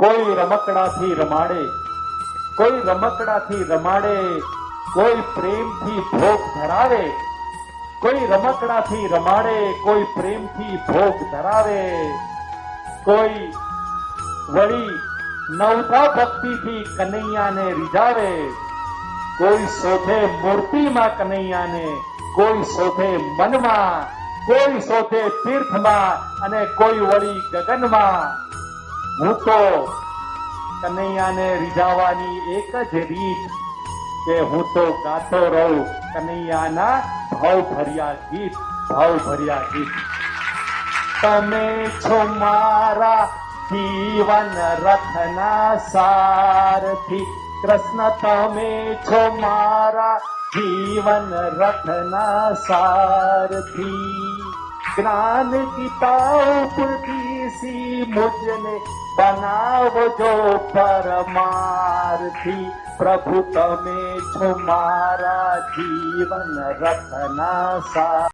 કોઈ રમકડાથી રમાડે, કોઈ રમકડાથી રમાડે, કોઈ પ્રેમથી ભોગ ધરાવે, કોઈ રમકડાથી રમાડે, કોઈ પ્રેમથી ભોગ ધરાવે, કોઈ વળી નવતા ભક્તિથી કનૈયાને રીઝાવે, કોઈ શોધે મૂર્તિમાં કનૈયાને, કોઈ શોધે મનમાં, કોઈ શોધે તીર્થમાં અને કોઈ વળી ગગનમાં. હું તો કનૈયાને રીઝાવાની એક જ રીત કે હું તો ગાતો રહું કનૈયાના ભાવ ભર્યા ગીત ભાવ ભર્યા ગીત. તમે છો મારા જીવન રથના સારથી. કૃષ્ણ, તમે છો મારા જીવન રથના સારથી. જ્ઞાન ગીતા मुझ ने बना जो परमार थी। प्रभु तुमारा तुम्हारा जीवन रखना सा।